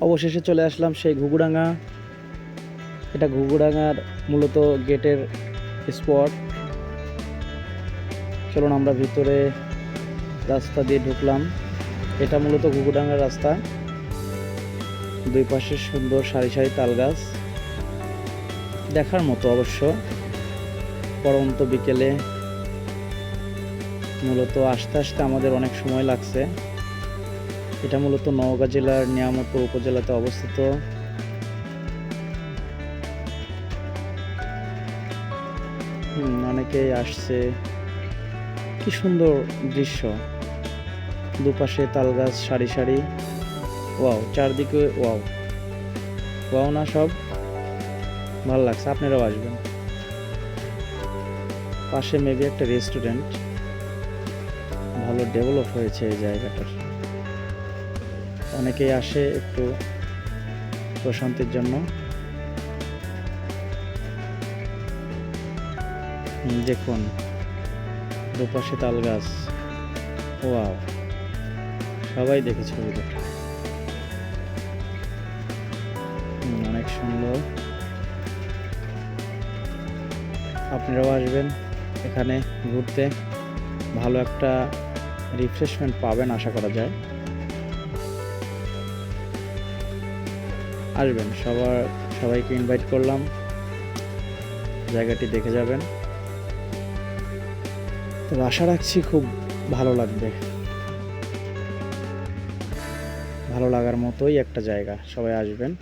অবশেষে চলে আসলাম সেই ঘুঘুডাঙ্গা। এটা ঘুঘুডাঙ্গার মূলত গেটের স্পট। চলুন আমরা ভিতরে রাস্তা দিয়ে ঢুকলাম। এটা মূলত ঘুঘুডাঙ্গার রাস্তা। দুই পাশে সুন্দর সারি সারি তাল গাছ। দেখার মতো অবশ্য। পরন্ত বিকেলে মূলত আস্তে আস্তে আমাদের অনেক সময় লাগছে। এটা মূলত নওগাঁ জেলার নিয়ামতপুর উপজেলাতে অবস্থিত। অনেকেই আসছে। কি সুন্দর দৃশ্য। দুপাশে তাল গাছ সারি সারি। ওয়াও, চারদিকে, ওয়াও। ওয়াও না সব? ভালো লাগছে, আপনারাও আসবেন। পাশে মেবি একটা রেস্টুরেন্ট। ভালো ডেভেলপ হয়েছে এই জায়গাটার। অনেকেই আসে একটু প্রশান্তির জন্য। দেখুন দুপাশে তাল গাছ ওয়াও সবাই দেখে হুম, অনেক সুন্দর। আপনারাও আসবেন এখানে ঘুরতে। ভালো একটা রিফ্রেশমেন্ট পাবেন আশা করা যায়। আসবেন, সবার, সবাইকে ইনভাইট করলাম। জায়গাটি দেখে যাবেন। তো আশা রাখছি খুব ভালো লাগবে। ভালো লাগার মতোই একটা জায়গা, সবাই আসবেন।